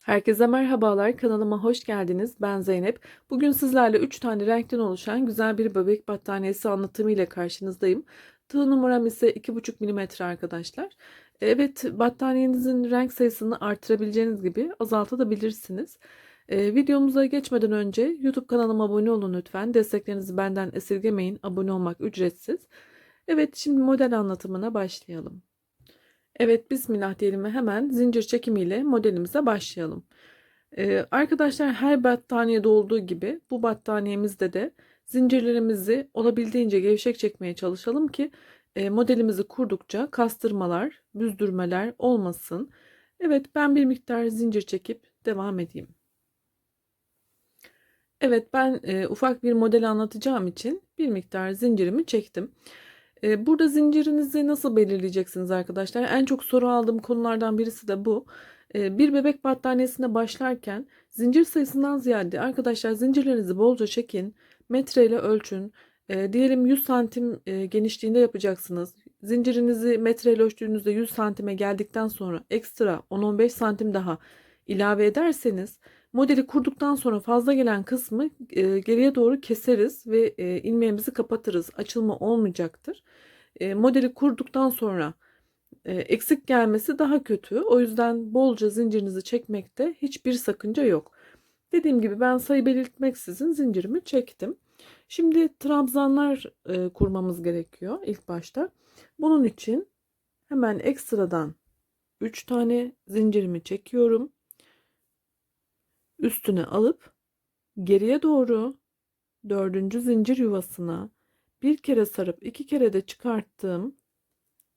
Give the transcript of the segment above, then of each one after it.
Herkese merhabalar, kanalıma hoş geldiniz. Ben Zeynep. Bugün sizlerle 3 tane renkten oluşan güzel bir bebek battaniyesi anlatımı ile karşınızdayım. Tığ numaram ise 2,5 mm arkadaşlar. Evet, battaniyenizin renk sayısını artırabileceğiniz gibi azaltabilirsiniz. Ee, videomuza geçmeden önce YouTube kanalıma abone olun lütfen. Desteklerinizi benden esirgemeyin. Abone olmak ücretsiz. Evet, şimdi model anlatımına başlayalım. Evet bismillah diyelim ve hemen zincir çekimiyle modelimize başlayalım. Ee, arkadaşlar her battaniyede olduğu gibi bu battaniyemizde de zincirlerimizi olabildiğince gevşek çekmeye çalışalım ki e, modelimizi kurdukça kastırmalar, büzdürmeler olmasın. Evet ben bir miktar zincir çekip devam edeyim. Evet ben e, ufak bir model anlatacağım için bir miktar zincirimi çektim. Ee, burada zincirinizi nasıl belirleyeceksiniz arkadaşlar? En çok soru aldığım konulardan birisi de bu. Ee, bir bebek battaniyesine başlarken zincir sayısından ziyade arkadaşlar zincirlerinizi bolca çekin. Metreyle ölçün. Ee, diyelim 100 santim e, genişliğinde yapacaksınız. Zincirinizi metreyle ölçtüğünüzde 100 santime geldikten sonra ekstra 10-15 santim daha ilave ederseniz modeli kurduktan sonra fazla gelen kısmı e, geriye doğru keseriz ve e, ilmeğimizi kapatırız. Açılma olmayacaktır. E, modeli kurduktan sonra e, eksik gelmesi daha kötü. O yüzden bolca zincirinizi çekmekte hiçbir sakınca yok. Dediğim gibi ben sayı belirtmeksizin zincirimi çektim. Şimdi trabzanlar e, kurmamız gerekiyor ilk başta. Bunun için hemen ekstradan 3 tane zincirimi çekiyorum üstüne alıp geriye doğru dördüncü zincir yuvasına bir kere sarıp iki kere de çıkarttığım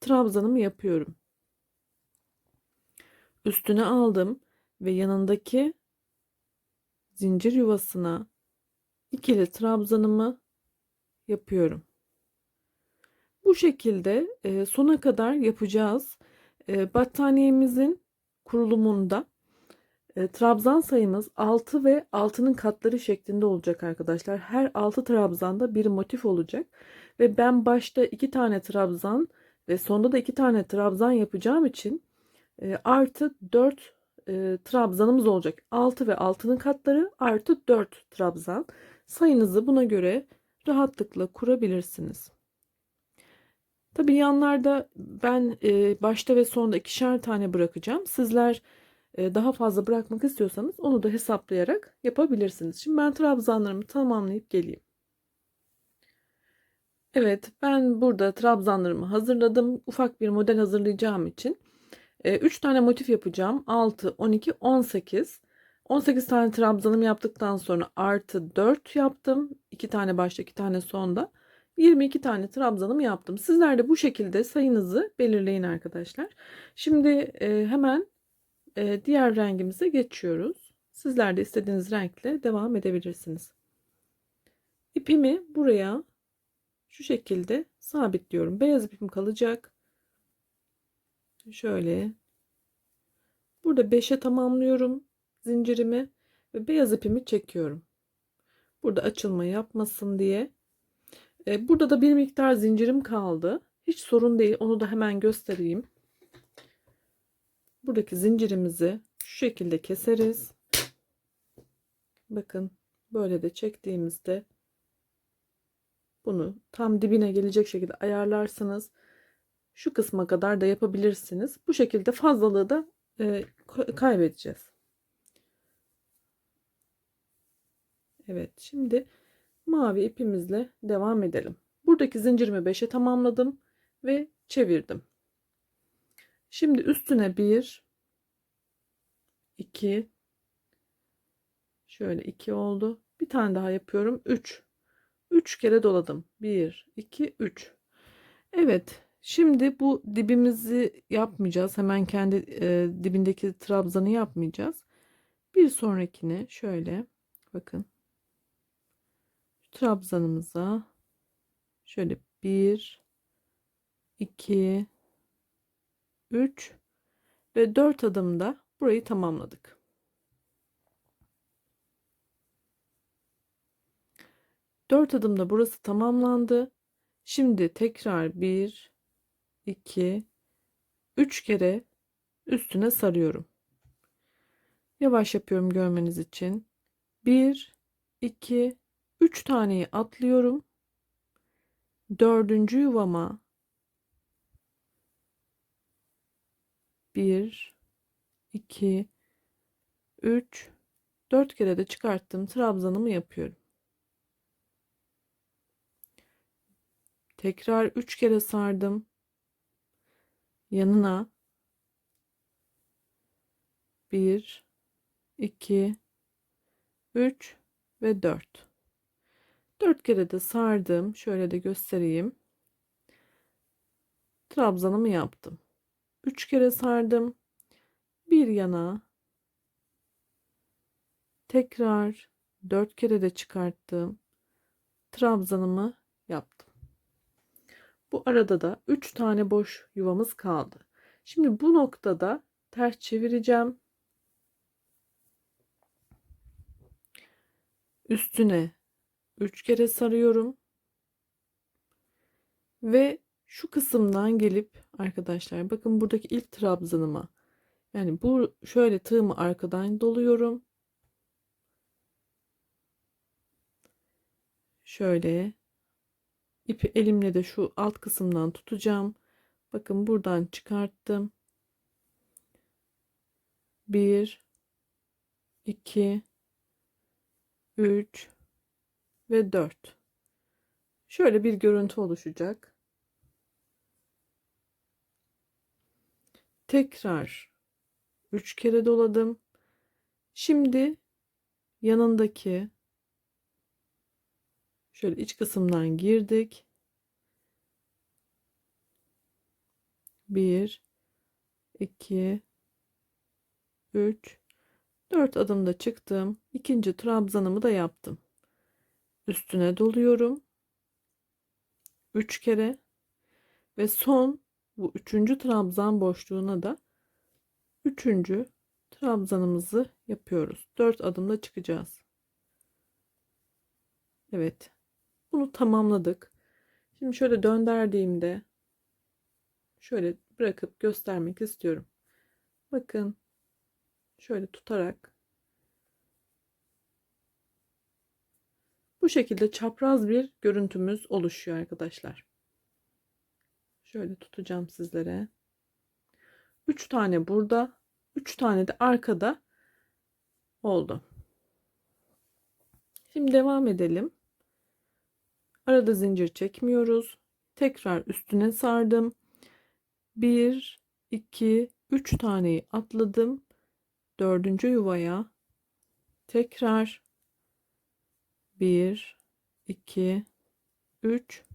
trabzanımı yapıyorum. Üstüne aldım ve yanındaki zincir yuvasına ikili trabzanımı yapıyorum. Bu şekilde e, sona kadar yapacağız. E, battaniyemizin kurulumunda e, trabzan sayımız 6 ve 6'nın katları şeklinde olacak arkadaşlar. Her 6 trabzanda bir motif olacak. Ve ben başta 2 tane trabzan ve sonda da 2 tane trabzan yapacağım için e, artı 4 e, trabzanımız olacak. 6 ve 6'nın katları artı 4 trabzan. Sayınızı buna göre rahatlıkla kurabilirsiniz. Tabi yanlarda ben e, başta ve sonda ikişer tane bırakacağım. Sizler daha fazla bırakmak istiyorsanız onu da hesaplayarak yapabilirsiniz. Şimdi ben trabzanlarımı tamamlayıp geleyim. Evet ben burada trabzanlarımı hazırladım. Ufak bir model hazırlayacağım için 3 e, tane motif yapacağım. 6, 12, 18. 18 tane trabzanım yaptıktan sonra artı 4 yaptım. 2 tane başta 2 tane sonda. 22 tane trabzanım yaptım. Sizler de bu şekilde sayınızı belirleyin arkadaşlar. Şimdi e, hemen e, diğer rengimize geçiyoruz. Sizler de istediğiniz renkle devam edebilirsiniz. İpimi buraya şu şekilde sabitliyorum. Beyaz ipim kalacak. Şöyle. Burada 5'e tamamlıyorum zincirimi ve beyaz ipimi çekiyorum. Burada açılma yapmasın diye. E, burada da bir miktar zincirim kaldı. Hiç sorun değil. Onu da hemen göstereyim buradaki zincirimizi şu şekilde keseriz. Bakın böyle de çektiğimizde bunu tam dibine gelecek şekilde ayarlarsınız. Şu kısma kadar da yapabilirsiniz. Bu şekilde fazlalığı da e, kaybedeceğiz. Evet şimdi mavi ipimizle devam edelim. Buradaki zincirimi 5'e tamamladım ve çevirdim. Şimdi üstüne bir, iki, şöyle iki oldu. Bir tane daha yapıyorum. Üç. Üç kere doladım. Bir, iki, üç. Evet. Şimdi bu dibimizi yapmayacağız. Hemen kendi e, dibindeki trabzanı yapmayacağız. Bir sonrakine şöyle bakın. Trabzanımıza şöyle bir, iki, 3 ve 4 adımda burayı tamamladık. Dört adımda burası tamamlandı. Şimdi tekrar 1 2 3 kere üstüne sarıyorum. Yavaş yapıyorum görmeniz için. 1 2 3 taneyi atlıyorum. Dördüncü yuvama 1 2 3 4 kere de çıkarttım. Trabzanımı yapıyorum. Tekrar 3 kere sardım. Yanına 1 2 3 ve 4. 4 kere de sardım. Şöyle de göstereyim. Trabzanımı yaptım. 3 kere sardım. Bir yana tekrar 4 kere de çıkarttım. Trabzanımı yaptım. Bu arada da 3 tane boş yuvamız kaldı. Şimdi bu noktada ters çevireceğim. Üstüne 3 kere sarıyorum. Ve şu kısımdan gelip arkadaşlar bakın buradaki ilk trabzanıma yani bu şöyle tığımı arkadan doluyorum. Şöyle ipi elimle de şu alt kısımdan tutacağım. Bakın buradan çıkarttım. 1 2 3 ve 4. Şöyle bir görüntü oluşacak. Tekrar 3 kere doladım. Şimdi yanındaki şöyle iç kısımdan girdik. 1 2 3 4 adımda çıktım. İkinci trabzanımı da yaptım. Üstüne doluyorum. 3 kere ve son bu üçüncü trabzan boşluğuna da üçüncü trabzanımızı yapıyoruz. 4 adımda çıkacağız. Evet. Bunu tamamladık. Şimdi şöyle döndürdüğümde şöyle bırakıp göstermek istiyorum. Bakın şöyle tutarak bu şekilde çapraz bir görüntümüz oluşuyor arkadaşlar. Şöyle tutacağım sizlere. 3 tane burada, 3 tane de arkada oldu. Şimdi devam edelim. Arada zincir çekmiyoruz. Tekrar üstüne sardım. 1 2 3 taneyi atladım dördüncü yuvaya tekrar 1 2 3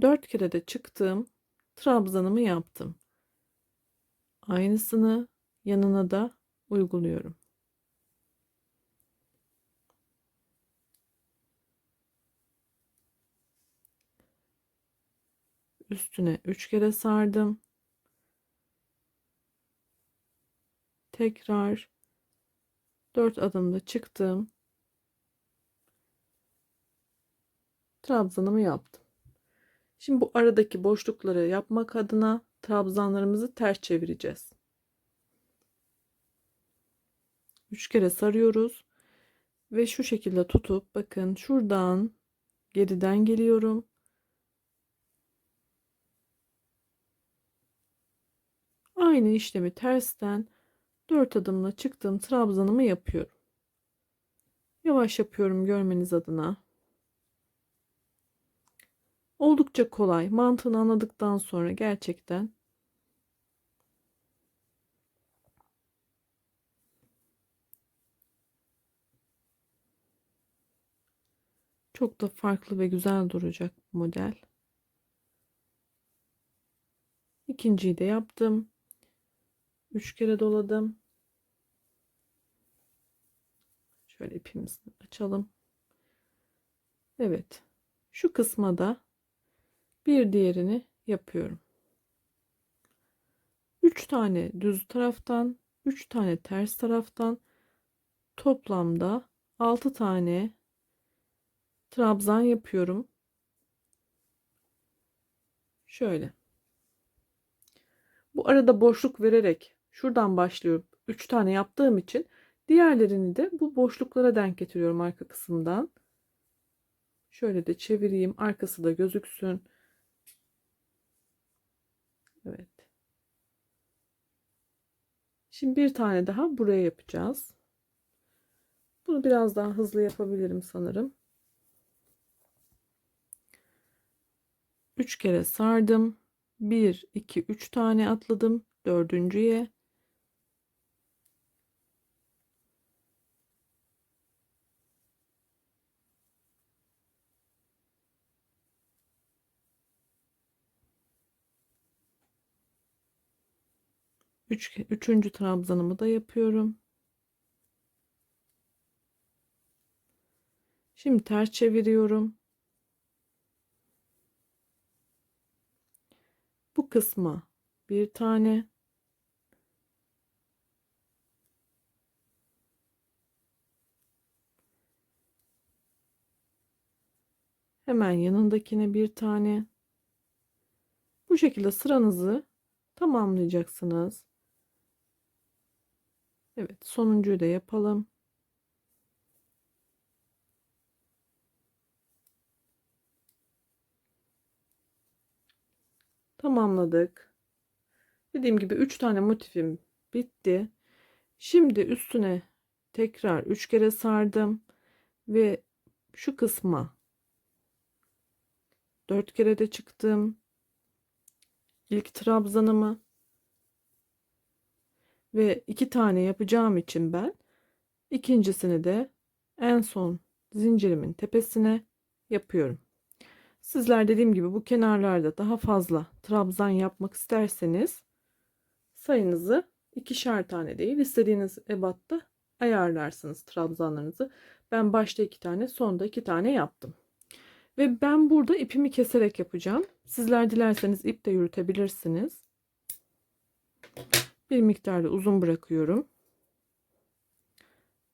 4 kere de çıktım trabzanımı yaptım aynısını yanına da uyguluyorum üstüne 3 kere sardım tekrar 4 adımda çıktım. Trabzanımı yaptım. Şimdi bu aradaki boşlukları yapmak adına trabzanlarımızı ters çevireceğiz. 3 kere sarıyoruz ve şu şekilde tutup bakın şuradan geriden geliyorum. Aynı işlemi tersten 4 adımla çıktım trabzanımı yapıyorum. Yavaş yapıyorum görmeniz adına. Oldukça kolay. Mantığını anladıktan sonra gerçekten çok da farklı ve güzel duracak bu model. İkinciyi de yaptım. Üç kere doladım. Şöyle ipimizi açalım. Evet. Şu kısma da bir diğerini yapıyorum. 3 tane düz taraftan, 3 tane ters taraftan toplamda 6 tane trabzan yapıyorum. Şöyle. Bu arada boşluk vererek şuradan başlıyorum. 3 tane yaptığım için diğerlerini de bu boşluklara denk getiriyorum arka kısımdan. Şöyle de çevireyim. Arkası da gözüksün. Evet. Şimdi bir tane daha buraya yapacağız. Bunu biraz daha hızlı yapabilirim sanırım. 3 kere sardım. 1 2 3 tane atladım. Dördüncüye Üç, üçüncü trabzanımı da yapıyorum. Şimdi ters çeviriyorum. Bu kısma bir tane hemen yanındakine bir tane bu şekilde sıranızı tamamlayacaksınız. Evet sonuncuyu da yapalım. Tamamladık. Dediğim gibi 3 tane motifim bitti. Şimdi üstüne tekrar 3 kere sardım ve şu kısma 4 kere de çıktım. İlk trabzanımı ve iki tane yapacağım için ben ikincisini de en son zincirimin tepesine yapıyorum. Sizler dediğim gibi bu kenarlarda daha fazla trabzan yapmak isterseniz sayınızı ikişer tane değil istediğiniz ebatta ayarlarsınız trabzanlarınızı. Ben başta iki tane sonda iki tane yaptım. Ve ben burada ipimi keserek yapacağım. Sizler dilerseniz ip de yürütebilirsiniz. Bir miktarda uzun bırakıyorum.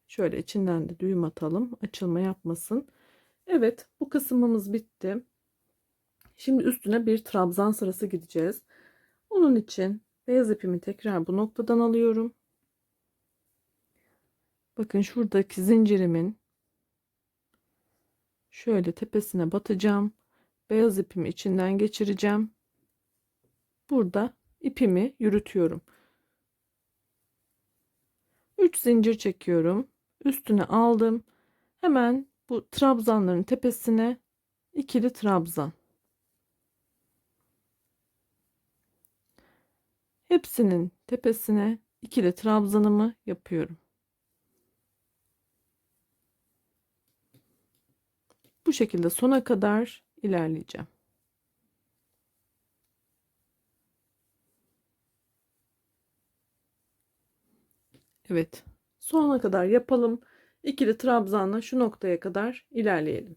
Şöyle içinden de düğüm atalım. Açılma yapmasın. Evet bu kısmımız bitti. Şimdi üstüne bir trabzan sırası gideceğiz. Onun için beyaz ipimi tekrar bu noktadan alıyorum. Bakın şuradaki zincirimin şöyle tepesine batacağım. Beyaz ipimi içinden geçireceğim. Burada ipimi yürütüyorum. 3 zincir çekiyorum. Üstüne aldım. Hemen bu trabzanların tepesine ikili trabzan. Hepsinin tepesine ikili trabzanımı yapıyorum. Bu şekilde sona kadar ilerleyeceğim. Evet. Sonuna kadar yapalım. İkili trabzanla şu noktaya kadar ilerleyelim.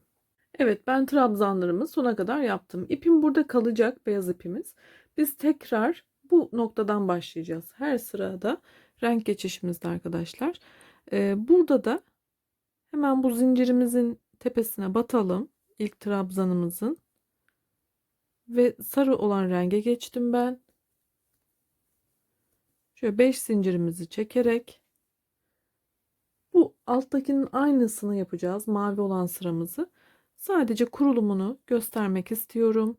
Evet ben trabzanlarımı sona kadar yaptım. İpim burada kalacak beyaz ipimiz. Biz tekrar bu noktadan başlayacağız. Her sırada renk geçişimizde arkadaşlar. Ee, burada da hemen bu zincirimizin tepesine batalım. İlk trabzanımızın. Ve sarı olan renge geçtim ben. Şöyle 5 zincirimizi çekerek alttakinin aynısını yapacağız. Mavi olan sıramızı. Sadece kurulumunu göstermek istiyorum.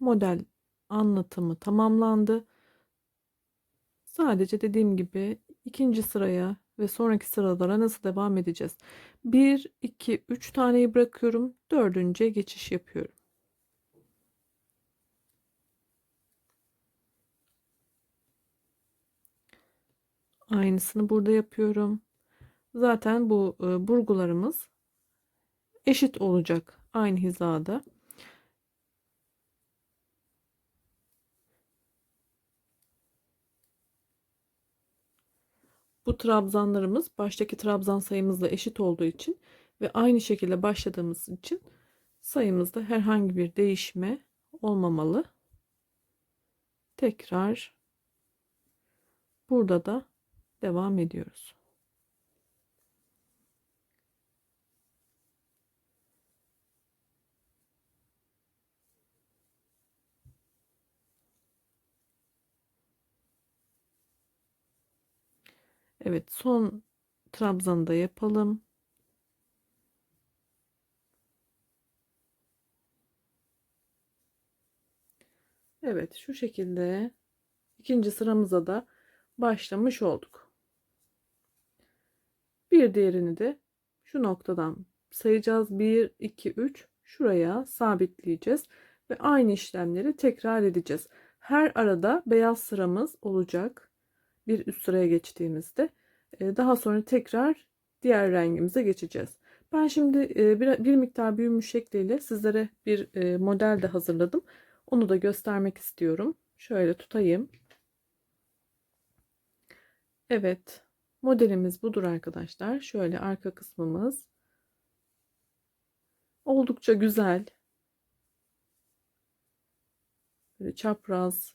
Model anlatımı tamamlandı. Sadece dediğim gibi ikinci sıraya ve sonraki sıralara nasıl devam edeceğiz? 1, 2, 3 taneyi bırakıyorum. Dördüncüye geçiş yapıyorum. Aynısını burada yapıyorum. Zaten bu e, burgularımız eşit olacak. Aynı hizada. Bu trabzanlarımız baştaki trabzan sayımızla eşit olduğu için ve aynı şekilde başladığımız için sayımızda herhangi bir değişme olmamalı. Tekrar burada da devam ediyoruz. Evet son trabzanda yapalım. Evet şu şekilde ikinci sıramıza da başlamış olduk. Bir diğerini de şu noktadan sayacağız. 1, 2, 3 şuraya sabitleyeceğiz ve aynı işlemleri tekrar edeceğiz. Her arada beyaz sıramız olacak. Bir üst sıraya geçtiğimizde e, daha sonra tekrar diğer rengimize geçeceğiz. Ben şimdi e, bir, bir miktar büyümüş şekliyle sizlere bir e, model de hazırladım. Onu da göstermek istiyorum. Şöyle tutayım. Evet. Modelimiz budur arkadaşlar. Şöyle arka kısmımız. Oldukça güzel. Böyle çapraz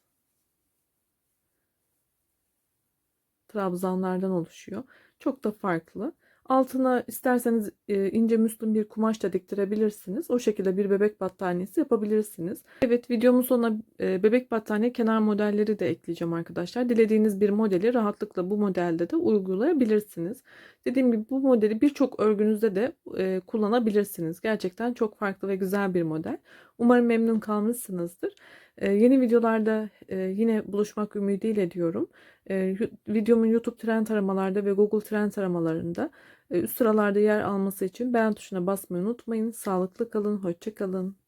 trabzanlardan oluşuyor. Çok da farklı. Altına isterseniz e, ince müslüm bir kumaş da diktirebilirsiniz. O şekilde bir bebek battaniyesi yapabilirsiniz. Evet videomun sonuna e, bebek battaniye kenar modelleri de ekleyeceğim arkadaşlar. Dilediğiniz bir modeli rahatlıkla bu modelde de uygulayabilirsiniz. Dediğim gibi bu modeli birçok örgünüzde de e, kullanabilirsiniz. Gerçekten çok farklı ve güzel bir model. Umarım memnun kalmışsınızdır. E, yeni videolarda e, yine buluşmak ümidiyle diyorum. E, videomun YouTube trend aramalarda ve Google trend aramalarında e, üst sıralarda yer alması için beğen tuşuna basmayı unutmayın. Sağlıklı kalın, hoşça kalın.